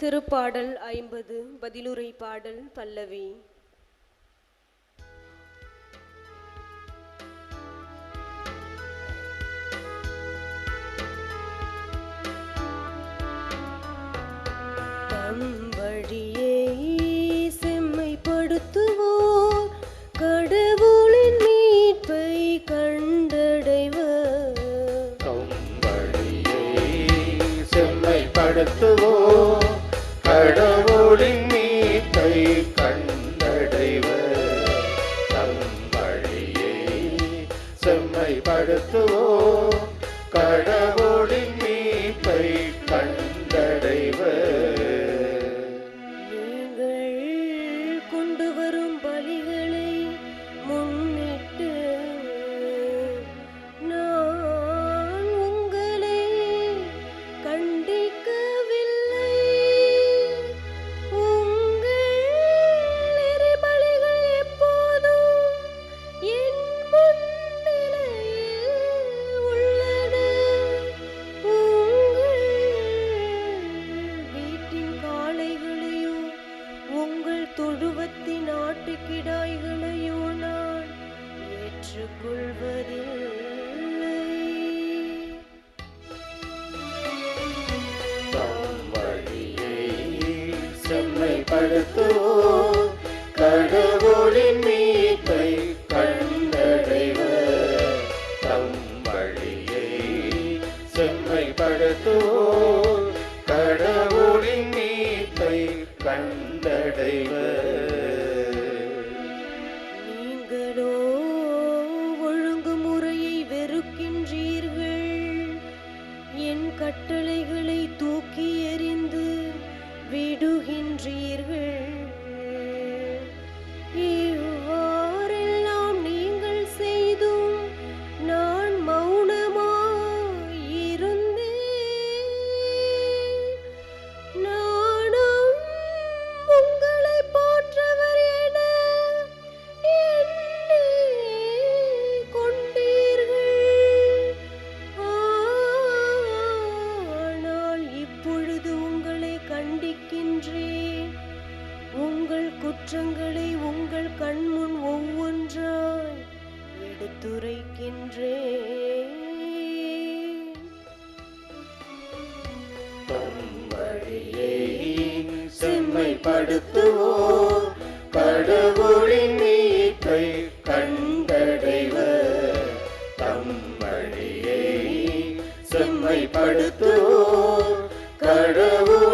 திருப்பாடல் ஐம்பது பதிலுரை பாடல் பல்லவி. தம் வழியை செம்மைப்படுத்துவோர் கடவுளின் மீட்பை கண்டடைவர். கம்பளியை செம்மைப்படுத்துவோம் கடவுளின் மீட்பை கண்டடைவர். கம்பளியை செம்மைப்படுத்துவோம். ஏற்றுக்கொள்வதில்லை தம் கடவுளின் மீட்பை கண்டடைவர் தம் வழியை செம்மைப்படுத்துவோம் கடவுளின் மீட்பை கண்டடைவர் கட்டளைகளை தூக்கி எறிந்து விடுகின்றீர்கள் ஒன்றே உங்கள் குற்றங்களை உங்கள் கண்முன் ஒவ்வொன்றாய் எடுத்துரைக்கின்றே வழியே செம்மைப்படுத்துவோம் கடவுளின் மீட்பை கண்டடைவர் தம் வழியை செம்மைப்படுத்துவோம் கடவுள்